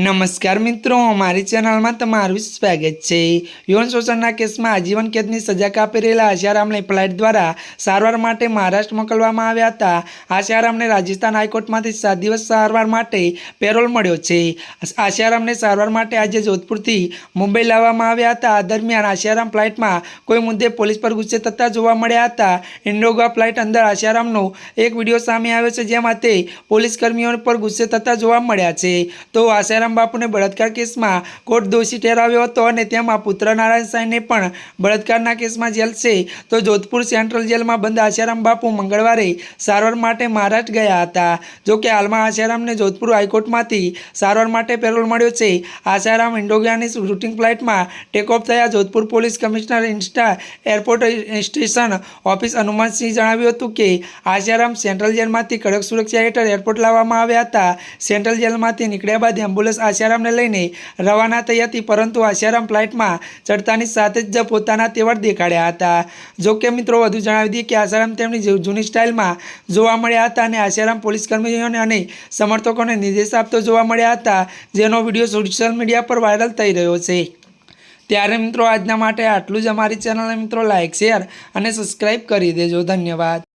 નમસ્કાર મિત્રો, અમારી ચેનલમાં તમારું સ્વાગત છે. યૌન શોષણના કેસમાં આજીવન કેદની સજા કાપી રહેલા આશારામને ફ્લાઇટ દ્વારા સારવાર માટે મહારાષ્ટ્ર મોકલવામાં આવ્યા હતા. આશારામને રાજસ્થાન હાઈકોર્ટમાંથી સાત દિવસ સારવાર માટે પેરોલ મળ્યો છે. આશારામને સારવાર માટે આજે જોધપુરથી મુંબઈ લાવવામાં આવ્યા હતા. આ દરમિયાન આશારામ ફ્લાઇટમાં કોઈ મુદ્દે પોલીસ પર ગુસ્સે થતા જોવા મળ્યા હતા. ઇન્ડોગા ફ્લાઇટ અંદર આશારામનો એક વીડિયો સામે આવ્યો છે, જેમાં તે પોલીસ કર્મીઓ પર ગુસ્સે થતા જોવા મળ્યા છે. તો આશારામ બાપુને બળાત્કાર કેસમાં કોર્ટ દોષી ઠેરાવ્યો હતો અને તેમાં પુત્ર નારાયણ સાંઈને પણ બળાત્કારના કેસમાં જેલ છે. તો જોધપુર સેન્ટ્રલ જેલમાં બંધ આશારામ બાપુ મંગળવારે સારવાર માટે મહારાષ્ટ્ર ગયા હતા. જોકે હાલમાં આશારામને જોધપુર હાઈકોર્ટમાંથી સારવાર માટે પેરોલ મળ્યો છે. આશારામ ઇન્ડોગિયાની શૂટિંગ ફ્લાઇટમાં ટેકઓફ થયા Jodhpur police commissioner insta airport station office Hanumansingh જણાવ્યું હતું કે આશારામ સેન્ટ્રલ જેલમાંથી કડક સુરક્ષા હેઠળ એરપોર્ટ લાવવામાં આવ્યા હતા. સેન્ટ્રલ જેલમાંથી નીકળ્યા બાદ એમ્બ્યુલન્સ આશારામને લઈને રવાના થઈ હતી, પરંતુ આશારામ ફ્લાઇટમાં ચડતાની સાથે જ પોતાના તેવર દેખાડ્યા હતા. જોકે મિત્રો, વધુ જણાવી દઈએ કે આશારામ તેમની જૂની સ્ટાઇલમાં જોવા મળ્યા હતા અને આશારામ પોલીસ કર્મીઓને અને સમર્થકોને નિર્દેશ આપતો જોવા મળ્યા હતા, જેનો વીડિયો સોશિયલ મીડિયા પર વાયરલ થઈ રહ્યો છે. ત્યારે મિત્રો, આજના માટે આટલું જ. અમારી ચેનલને મિત્રો, લાઇક, શેર અને સબસ્ક્રાઈબ કરી દેજો. ધન્યવાદ.